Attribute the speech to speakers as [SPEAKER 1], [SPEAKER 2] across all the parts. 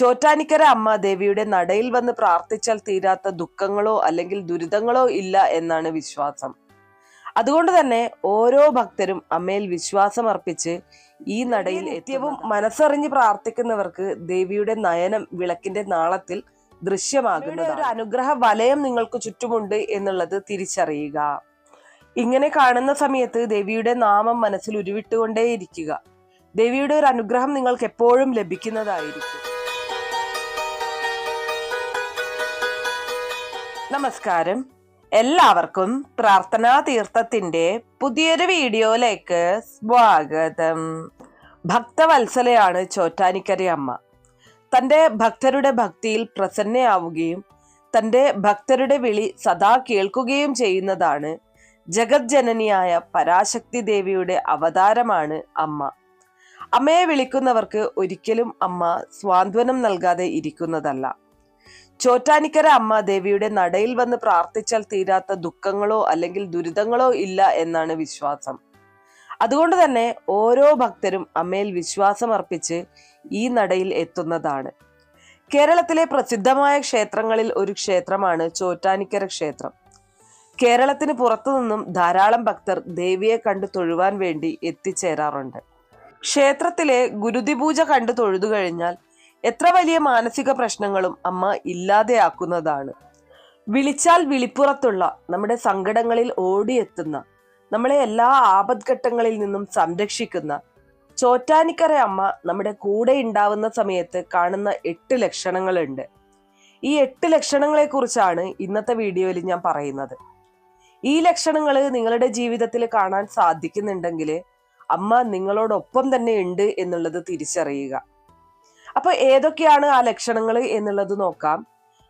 [SPEAKER 1] ചോറ്റാനിക്കര അമ്മ ദേവിയുടെ നടയിൽ വന്ന് പ്രാർത്ഥിച്ചാൽ തീരാത്ത ദുഃഖങ്ങളോ അല്ലെങ്കിൽ ദുരിതങ്ങളോ ഇല്ല എന്നാണ് വിശ്വാസം. അതുകൊണ്ട് തന്നെ ഓരോ ഭക്തരും അമ്മയിൽ വിശ്വാസം അർപ്പിച്ച് ഈ നടയിൽ ഏറ്റവും മനസ്സറിഞ്ഞ് പ്രാർത്ഥിക്കുന്നവർക്ക് ദേവിയുടെ നയനം വിളക്കിന്റെ നാളത്തിൽ ദൃശ്യമാകുന്ന ഒരു അനുഗ്രഹ വലയം നിങ്ങൾക്ക് ചുറ്റുമുണ്ട് എന്നുള്ളത് തിരിച്ചറിയുക. ഇങ്ങനെ കാണുന്ന സമയത്ത് ദേവിയുടെ നാമം മനസ്സിൽ ഉരുവിട്ടുകൊണ്ടേയിരിക്കുക. ദേവിയുടെ ഒരു അനുഗ്രഹം നിങ്ങൾക്ക് എപ്പോഴും ലഭിക്കുന്നതായിരിക്കും. നമസ്കാരം. എല്ലാവർക്കും പ്രാർത്ഥനാ തീർത്ഥത്തിന്റെ പുതിയൊരു വീഡിയോയിലേക്ക് സ്വാഗതം. ഭക്തവത്സലയാണ് ചോറ്റാനിക്കര അമ്മ. തന്റെ ഭക്തരുടെ ഭക്തിയിൽ പ്രസന്നയാവുകയും തന്റെ ഭക്തരുടെ വിളി സദാ കേൾക്കുകയും ചെയ്യുന്നതാണ് ജഗജ്ജനനിയായ പരാശക്തി ദേവിയുടെ അവതാരമാണ് അമ്മ. അമ്മയെ വിളിക്കുന്നവർക്ക് ഒരിക്കലും അമ്മ സ്വാന്തനം നൽകാതെ ഇരിക്കുന്നതല്ല. ചോറ്റാനിക്കര അമ്മ ദേവിയുടെ നടയിൽ വന്ന് പ്രാർത്ഥിച്ചാൽ തീരാത്ത ദുഃഖങ്ങളോ അല്ലെങ്കിൽ ദുരിതങ്ങളോ ഇല്ല എന്നാണ് വിശ്വാസം. അതുകൊണ്ട് തന്നെ ഓരോ ഭക്തരും അമ്മയിൽ വിശ്വാസം അർപ്പിച്ച് ഈ നടയിൽ എത്തുന്നതാണ്. കേരളത്തിലെ പ്രസിദ്ധമായ ക്ഷേത്രങ്ങളിൽ ഒരു ക്ഷേത്രമാണ് ചോറ്റാനിക്കര ക്ഷേത്രം. കേരളത്തിന് പുറത്തു നിന്നും ധാരാളം ഭക്തർ ദേവിയെ കണ്ടു തൊഴുവാൻ വേണ്ടി എത്തിച്ചേരാറുണ്ട്. ക്ഷേത്രത്തിലെ ഗുരുതിപൂജ കണ്ടു തൊഴുതു കഴിഞ്ഞാൽ എത്ര വലിയ മാനസിക പ്രശ്നങ്ങളും അമ്മ ഇല്ലാതെയാക്കുന്നതാണ്. വിളിച്ചാൽ വിളിപ്പുറത്തുള്ള നമ്മുടെ സങ്കടങ്ങളിൽ ഓടിയെത്തുന്ന നമ്മളെ എല്ലാ ആപദ്ഘട്ടങ്ങളിൽ നിന്നും സംരക്ഷിക്കുന്ന ചോറ്റാനിക്കര അമ്മ നമ്മുടെ കൂടെ ഉണ്ടാവുന്ന സമയത്ത് കാണുന്ന എട്ട് ലക്ഷണങ്ങളുണ്ട്. ഈ എട്ട് ലക്ഷണങ്ങളെ കുറിച്ചാണ് ഇന്നത്തെ വീഡിയോയിൽ ഞാൻ പറയുന്നത്. ഈ ലക്ഷണങ്ങൾ നിങ്ങളുടെ ജീവിതത്തിൽ കാണാൻ സാധിക്കുന്നുണ്ടെങ്കിൽ അമ്മ നിങ്ങളോടൊപ്പം തന്നെ ഉണ്ട് എന്നുള്ളത് തിരിച്ചറിയുക. അപ്പൊ ഏതൊക്കെയാണ് ആ ലക്ഷണങ്ങൾ എന്നുള്ളത് നോക്കാം.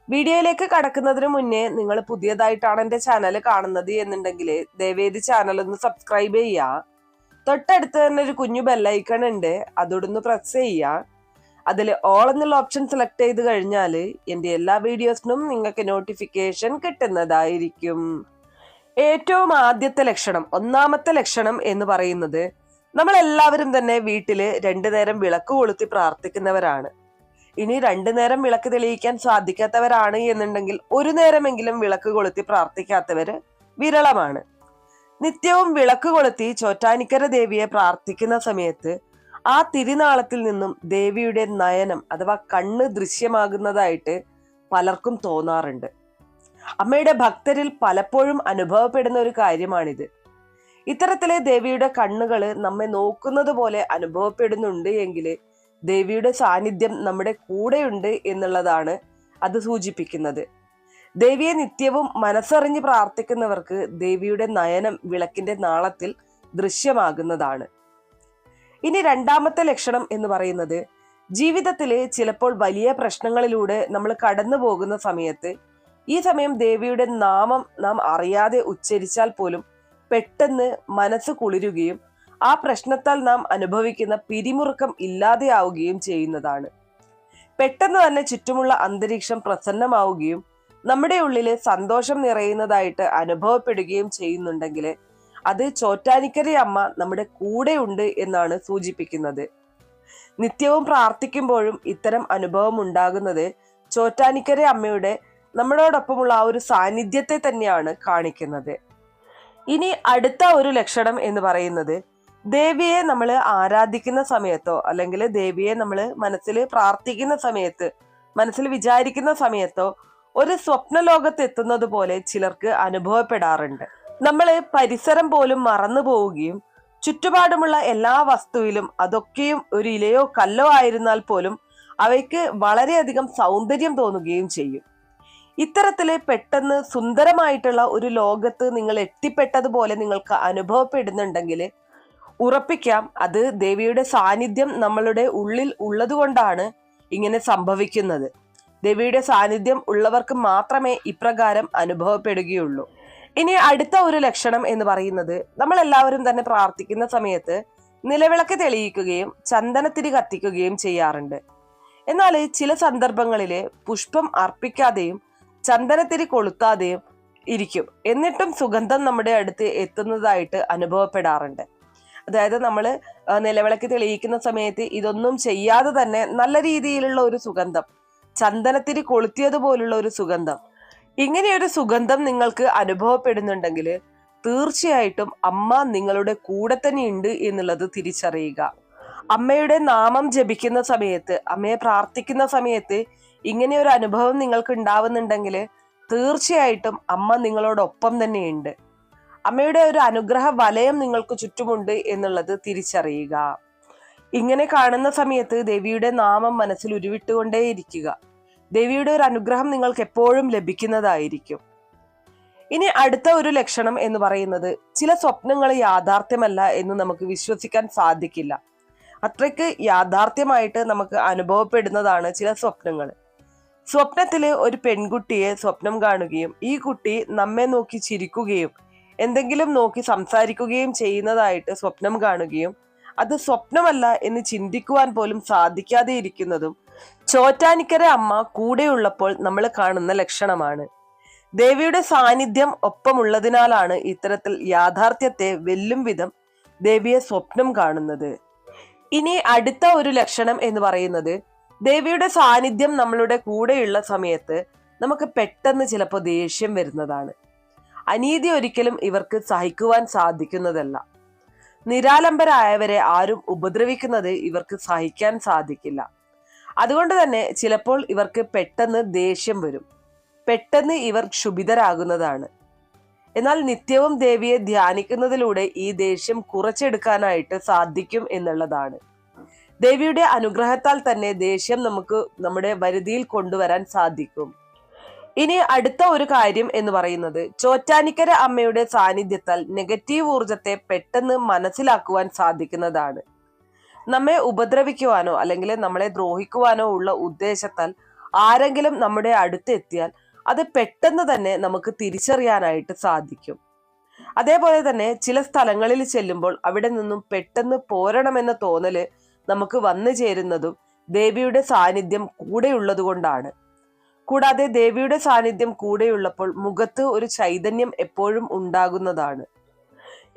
[SPEAKER 1] വീഡിയോയിലേക്ക് കടക്കുന്നതിന് മുന്നേ നിങ്ങൾ പുതിയതായിട്ടാണ് എന്റെ ചാനൽ കാണുന്നത് എന്നുണ്ടെങ്കിൽ ദേവേദി ചാനൽ ഒന്ന് സബ്സ്ക്രൈബ് ചെയ്യുക. തൊട്ടടുത്ത് തന്നെ ഒരു കുഞ്ഞു ബെല്ലൈക്കൺ ഉണ്ട്. അതോടൊന്ന് പ്രസ് ചെയ്യുക. അതിൽ ഓൾ എന്നുള്ള ഓപ്ഷൻ സെലക്ട് ചെയ്ത് കഴിഞ്ഞാൽ എന്റെ എല്ലാ വീഡിയോസിനും നിങ്ങൾക്ക് നോട്ടിഫിക്കേഷൻ കിട്ടുന്നതായിരിക്കും. ഏറ്റവും ആദ്യത്തെ ലക്ഷണം ഒന്നാമത്തെ ലക്ഷണം എന്ന് പറയുന്നത് നമ്മൾ എല്ലാവരും തന്നെ വീട്ടിൽ രണ്ടു നേരം വിളക്ക് കൊളുത്തി പ്രാർത്ഥിക്കുന്നവരാണ്. ഇനി രണ്ടു നേരം വിളക്ക് തെളിയിക്കാൻ സാധിക്കാത്തവരാണ് എന്നുണ്ടെങ്കിൽ ഒരു നേരമെങ്കിലും വിളക്ക് കൊളുത്തി പ്രാർത്ഥിക്കാത്തവര് വിരളമാണ്. നിത്യവും വിളക്ക് കൊളുത്തി ചോറ്റാനിക്കര ദേവിയെ പ്രാർത്ഥിക്കുന്ന സമയത്ത് ആ തിരുനാളത്തിൽ നിന്നും ദേവിയുടെ നയനം അഥവാ കണ്ണ് ദൃശ്യമാകുന്നതായിട്ട് പലർക്കും തോന്നാറുണ്ട്. അമ്മയുടെ ഭക്തരിൽ പലപ്പോഴും അനുഭവപ്പെടുന്ന ഒരു കാര്യമാണിത്. ഇത്തരത്തിലെ ദേവിയുടെ കണ്ണുകൾ നമ്മെ നോക്കുന്നത് പോലെ അനുഭവപ്പെടുന്നുണ്ട് എങ്കിൽ ദേവിയുടെ സാന്നിധ്യം നമ്മുടെ കൂടെയുണ്ട് എന്നുള്ളതാണ് അത് സൂചിപ്പിക്കുന്നത്. ദേവിയെ നിത്യവും മനസ്സറിഞ്ഞ് പ്രാർത്ഥിക്കുന്നവർക്ക് ദേവിയുടെ നയനം വിളക്കിന്റെ നാളത്തിൽ ദൃശ്യമാകുന്നതാണ്. ഇനി രണ്ടാമത്തെ ലക്ഷണം എന്ന് പറയുന്നത് ജീവിതത്തിലെ ചിലപ്പോൾ വലിയ പ്രശ്നങ്ങളിലൂടെ നമ്മൾ കടന്നു പോകുന്ന സമയത്ത് ഈ സമയം ദേവിയുടെ നാമം നാം അറിയാതെ ഉച്ചരിച്ചാൽ പോലും പെട്ടെന്ന് മനസ്സ് കുളിരുകയും ആ പ്രശ്നത്താൽ നാം അനുഭവിക്കുന്ന പിരിമുറുക്കം ഇല്ലാതെയാവുകയും ചെയ്യുന്നതാണ്. പെട്ടെന്ന് തന്നെ ചുറ്റുമുള്ള അന്തരീക്ഷം പ്രസന്നമാവുകയും നമ്മുടെ ഉള്ളിൽ സന്തോഷം നിറയുന്നതായിട്ട് അനുഭവപ്പെടുകയും ചെയ്യുന്നുണ്ടെങ്കിൽ അത് ചോറ്റാനിക്കര അമ്മ നമ്മുടെ കൂടെ ഉണ്ട് എന്നാണ് സൂചിപ്പിക്കുന്നത്. നിത്യവും പ്രാർത്ഥിക്കുമ്പോഴും ഇത്തരം അനുഭവം ഉണ്ടാകുന്നത് ചോറ്റാനിക്കര അമ്മയുടെ നമ്മളോടൊപ്പമുള്ള ആ ഒരു സാന്നിധ്യത്തെ തന്നെയാണ് കാണിക്കുന്നത്. ഇനി അടുത്ത ഒരു ലക്ഷണം എന്ന് പറയുന്നത് ദേവിയെ നമ്മൾ ആരാധിക്കുന്ന സമയത്തോ അല്ലെങ്കിൽ ദേവിയെ നമ്മൾ മനസ്സിൽ പ്രാർത്ഥിക്കുന്ന സമയത്ത് മനസ്സിൽ വിചാരിക്കുന്ന സമയത്തോ ഒരു സ്വപ്ന ലോകത്തെത്തുന്നത് പോലെ ചിലർക്ക് അനുഭവപ്പെടാറുണ്ട്. നമ്മൾ പരിസരം പോലും മറന്നു പോവുകയും ചുറ്റുപാടുമുള്ള എല്ലാ വസ്തുവിലും അതൊക്കെയും ഒരു ഇലയോ കല്ലോ ആയിരുന്നാൽ പോലും അവയ്ക്ക് വളരെയധികം സൗന്ദര്യം തോന്നുകയും ചെയ്യും. ഇത്തരത്തിൽ പെട്ടെന്ന് സുന്ദരമായിട്ടുള്ള ഒരു ലോകത്ത് നിങ്ങൾ എത്തിപ്പെട്ടതുപോലെ നിങ്ങൾക്ക് അനുഭവപ്പെടുന്നുണ്ടെങ്കിൽ ഉറപ്പിക്കാം അത് ദേവിയുടെ സാന്നിധ്യം നമ്മളുടെ ഉള്ളിൽ ഉള്ളതുകൊണ്ടാണ് ഇങ്ങനെ സംഭവിക്കുന്നത്. ദേവിയുടെ സാന്നിധ്യം ഉള്ളവർക്ക് മാത്രമേ ഇപ്രകാരം അനുഭവപ്പെടുകയുള്ളൂ. ഇനി അടുത്ത ഒരു ലക്ഷണം എന്ന് പറയുന്നത് നമ്മൾ എല്ലാവരും തന്നെ പ്രാർത്ഥിക്കുന്ന സമയത്ത് നിലവിളക്ക് തെളിയിക്കുകയും ചന്ദനത്തിരി കത്തിക്കുകയും ചെയ്യാറുണ്ട്. എന്നാൽ ചില സന്ദർഭങ്ങളിൽ പുഷ്പം അർപ്പിക്കാതെയും ചന്ദനത്തിരി കൊളുത്താതെയും ഇരിക്കും. എന്നിട്ടും സുഗന്ധം നമ്മുടെ അടുത്ത് എത്തുന്നതായിട്ട് അനുഭവപ്പെടാറുണ്ട്. അതായത് നമ്മൾ നിലവിളക്ക് തെളിയിക്കുന്ന സമയത്ത് ഇതൊന്നും ചെയ്യാതെ തന്നെ നല്ല രീതിയിലുള്ള ഒരു സുഗന്ധം ചന്ദനത്തിരി കൊളുത്തിയതുപോലുള്ള ഒരു സുഗന്ധം ഇങ്ങനെയൊരു സുഗന്ധം നിങ്ങൾക്ക് അനുഭവപ്പെടുന്നുണ്ടെങ്കിൽ തീർച്ചയായിട്ടും അമ്മ നിങ്ങളുടെ കൂടെ തന്നെ ഉണ്ട് എന്നുള്ളത് തിരിച്ചറിയുക. അമ്മയുടെ നാമം ജപിക്കുന്ന സമയത്ത് അമ്മയെ പ്രാർത്ഥിക്കുന്ന സമയത്ത് ഇങ്ങനെ ഒരു അനുഭവം നിങ്ങൾക്ക് ഉണ്ടാവുന്നുണ്ടെങ്കിൽ തീർച്ചയായിട്ടും അമ്മ നിങ്ങളോടൊപ്പം തന്നെയുണ്ട്. അമ്മയുടെ ഒരു അനുഗ്രഹ വലയം നിങ്ങൾക്ക് ചുറ്റുമുണ്ട് എന്നുള്ളത് തിരിച്ചറിയുക. ഇങ്ങനെ കാണുന്ന സമയത്ത് ദേവിയുടെ നാമം മനസ്സിൽ ഉരുവിട്ടുകൊണ്ടേയിരിക്കുക. ദേവിയുടെ ഒരു അനുഗ്രഹം നിങ്ങൾക്ക് എപ്പോഴും ലഭിക്കുന്നതായിരിക്കും. ഇനി അടുത്ത ഒരു ലക്ഷണം എന്ന് പറയുന്നത് ചില സ്വപ്നങ്ങൾ യാഥാർത്ഥ്യമല്ല എന്ന് നമുക്ക് വിശ്വസിക്കാൻ സാധിക്കില്ല. അത്രയ്ക്ക് യാഥാർത്ഥ്യമായിട്ട് നമുക്ക് അനുഭവപ്പെടുന്നതാണ് ചില സ്വപ്നങ്ങൾ. സ്വപ്നത്തിൽ ഒരു പെൺകുട്ടിയെ സ്വപ്നം കാണുകയും ഈ കുട്ടി നമ്മെ നോക്കി ചിരിക്കുകയും എന്തെങ്കിലും നോക്കി സംസാരിക്കുകയും ചെയ്യുന്നതായിട്ട് സ്വപ്നം കാണുകയും അത് സ്വപ്നമല്ല എന്ന് ചിന്തിക്കുവാൻ പോലും സാധിക്കാതെ ഇരിക്കുന്നതും ചോറ്റാനിക്കര അമ്മ കൂടെയുള്ളപ്പോൾ നമ്മൾ കാണുന്ന ലക്ഷണമാണ്. ദേവിയുടെ സാന്നിധ്യം ഒപ്പമുള്ളതിനാലാണ് ഇത്തരത്തിൽ യാഥാർത്ഥ്യത്തെ വെല്ലും വിധം ദേവിയെ സ്വപ്നം കാണുന്നത്. ഇനി അടുത്ത ഒരു ലക്ഷണം എന്ന് പറയുന്നത് ദേവിയുടെ സാന്നിധ്യം നമ്മളുടെ കൂടെയുള്ള സമയത്ത് നമുക്ക് പെട്ടെന്ന് ചിലപ്പോൾ ദേഷ്യം വരുന്നതാണ്. അനീതി ഒരിക്കലും ഇവർക്ക് സഹിക്കുവാൻ സാധിക്കുന്നതല്ല. നിരാലംബരായവരെ ആരും ഉപദ്രവിക്കുന്നത് ഇവർക്ക് സഹിക്കാൻ സാധിക്കില്ല. അതുകൊണ്ട് തന്നെ ചിലപ്പോൾ ഇവർക്ക് പെട്ടെന്ന് ദേഷ്യം വരും. പെട്ടെന്ന് ഇവർ ക്ഷുഭിതരാകുന്നതാണ്. എന്നാൽ നിത്യവും ദേവിയെ ധ്യാനിക്കുന്നതിലൂടെ ഈ ദേഷ്യം കുറച്ചെടുക്കാനായിട്ട് സാധിക്കും എന്നുള്ളതാണ്. ദേവിയുടെ അനുഗ്രഹത്താൽ തന്നെ ദേഷ്യം നമുക്ക് നമ്മുടെ വരുതിയിൽ കൊണ്ടുവരാൻ സാധിക്കും. ഇനി അടുത്ത ഒരു കാര്യം എന്ന് പറയുന്നത് ചോറ്റാനിക്കര അമ്മയുടെ സാന്നിധ്യത്താൽ നെഗറ്റീവ് ഊർജത്തെ പെട്ടെന്ന് മനസ്സിലാക്കുവാൻ സാധിക്കുന്നതാണ്. നമ്മെ ഉപദ്രവിക്കുവാനോ അല്ലെങ്കിൽ നമ്മളെ ദ്രോഹിക്കുവാനോ ഉള്ള ഉദ്ദേശത്താൽ ആരെങ്കിലും നമ്മുടെ അടുത്ത് എത്തിയാൽ അത് പെട്ടെന്ന് തന്നെ നമുക്ക് തിരിച്ചറിയാനായിട്ട് സാധിക്കും. അതേപോലെ തന്നെ ചില സ്ഥലങ്ങളിൽ ചെല്ലുമ്പോൾ അവിടെ നിന്നും പെട്ടെന്ന് പോരണമെന്ന തോന്നൽ നമുക്ക് വന്നു ചേരുന്നതും ദേവിയുടെ സാന്നിധ്യം കൂടെയുള്ളതുകൊണ്ടാണ് കൂടാതെ ദേവിയുടെ സാന്നിധ്യം കൂടെയുള്ളപ്പോൾ മുഖത്ത് ഒരു ചൈതന്യം എപ്പോഴും ഉണ്ടാകുന്നതാണ്.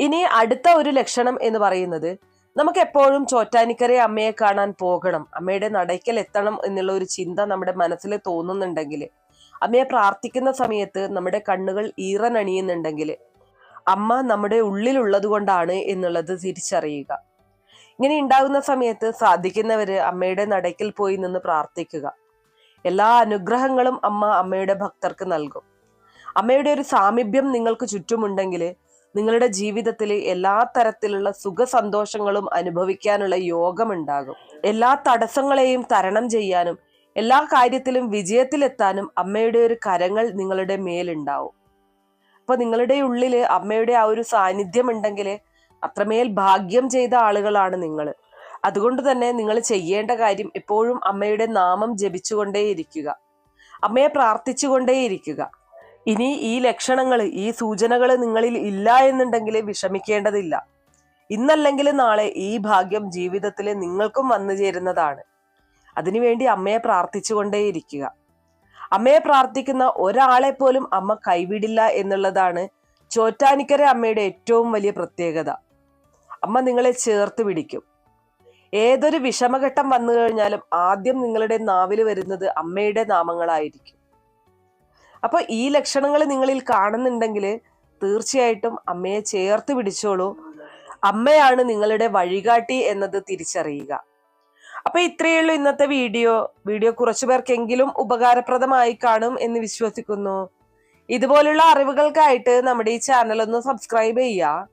[SPEAKER 1] ഇനി അടുത്ത ഒരു ലക്ഷണം എന്ന് പറയുന്നത് നമുക്ക് എപ്പോഴും ചോറ്റാനിക്കര അമ്മയെ കാണാൻ പോകണം. അമ്മയുടെ നടയ്ക്കൽ എത്തണം എന്നുള്ള ഒരു ചിന്ത നമ്മുടെ മനസ്സിൽ തോന്നുന്നുണ്ടെങ്കിൽ അമ്മയെ പ്രാർത്ഥിക്കുന്ന സമയത്ത് നമ്മുടെ കണ്ണുകൾ ഈറനണിയുന്നുണ്ടെങ്കിൽ അമ്മ നമ്മുടെ ഉള്ളിലുള്ളത് കൊണ്ടാണ് എന്നുള്ളത് തിരിച്ചറിയുക. ഇങ്ങനെ ഉണ്ടാകുന്ന സമയത്ത് സാധിക്കുന്നവര് അമ്മയുടെ നടയ്ക്കൽ പോയി നിന്ന് പ്രാർത്ഥിക്കുക. എല്ലാ അനുഗ്രഹങ്ങളും അമ്മ അമ്മയുടെ ഭക്തർക്ക് നൽകും. അമ്മയുടെ ഒരു സാമീപ്യം നിങ്ങൾക്ക് ചുറ്റുമുണ്ടെങ്കിൽ നിങ്ങളുടെ ജീവിതത്തിൽ എല്ലാ തരത്തിലുള്ള സുഖ സന്തോഷങ്ങളും അനുഭവിക്കാനുള്ള യോഗമുണ്ടാകും. എല്ലാ തടസ്സങ്ങളെയും തരണം ചെയ്യാനും എല്ലാ കാര്യത്തിലും വിജയത്തിലെത്താനും അമ്മയുടെ ഒരു കരങ്ങൾ നിങ്ങളുടെ മേലുണ്ടാവും. അപ്പൊ നിങ്ങളുടെ ഉള്ളിൽ അമ്മയുടെ ആ ഒരു സാന്നിധ്യം ഉണ്ടെങ്കിൽ അത്രമേൽ ഭാഗ്യം ചെയ്ത ആളുകളാണ് നിങ്ങൾ. അതുകൊണ്ട് തന്നെ നിങ്ങൾ ചെയ്യേണ്ട കാര്യം എപ്പോഴും അമ്മയുടെ നാമം ജപിച്ചുകൊണ്ടേയിരിക്കുക. അമ്മയെ പ്രാർത്ഥിച്ചുകൊണ്ടേയിരിക്കുക. ഇനി ഈ ലക്ഷണങ്ങൾ ഈ സൂചനകൾ നിങ്ങളിൽ ഇല്ല എന്നുണ്ടെങ്കിൽ വിഷമിക്കേണ്ടതില്ല. ഇന്നല്ലെങ്കിൽ നാളെ ഈ ഭാഗ്യം ജീവിതത്തിൽ നിങ്ങൾക്കും വന്നു ചേരുന്നതാണ്. അതിനുവേണ്ടി അമ്മയെ പ്രാർത്ഥിച്ചുകൊണ്ടേയിരിക്കുക. അമ്മയെ പ്രാർത്ഥിക്കുന്ന ഒരാളെ പോലും അമ്മ കൈവിടില്ല എന്നുള്ളതാണ് ചോറ്റാനിക്കര അമ്മയുടെ ഏറ്റവും വലിയ പ്രത്യേകത. അമ്മ നിങ്ങളെ ചേർത്ത് പിടിക്കും. ഏതൊരു വിഷമഘട്ടം വന്നു കഴിഞ്ഞാലും ആദ്യം നിങ്ങളുടെ നാവിൽ വരുന്നത് അമ്മയുടെ നാമങ്ങളായിരിക്കും. അപ്പൊ ഈ ലക്ഷണങ്ങൾ നിങ്ങളിൽ കാണുന്നുണ്ടെങ്കിൽ തീർച്ചയായിട്ടും അമ്മയെ ചേർത്ത് പിടിച്ചോളൂ. അമ്മയാണ് നിങ്ങളുടെ വഴികാട്ടി എന്നത് തിരിച്ചറിയുക. അപ്പൊ ഇത്രയേ ഉള്ളൂ ഇന്നത്തെ വീഡിയോ. വീഡിയോ കുറച്ചു പേർക്കെങ്കിലും ഉപകാരപ്രദമായി കാണും എന്ന് വിശ്വസിക്കുന്നു. ഇതുപോലുള്ള അറിവുകൾക്കായിട്ട് നമ്മുടെ ഈ ചാനൽ ഒന്ന് സബ്സ്ക്രൈബ് ചെയ്യുക.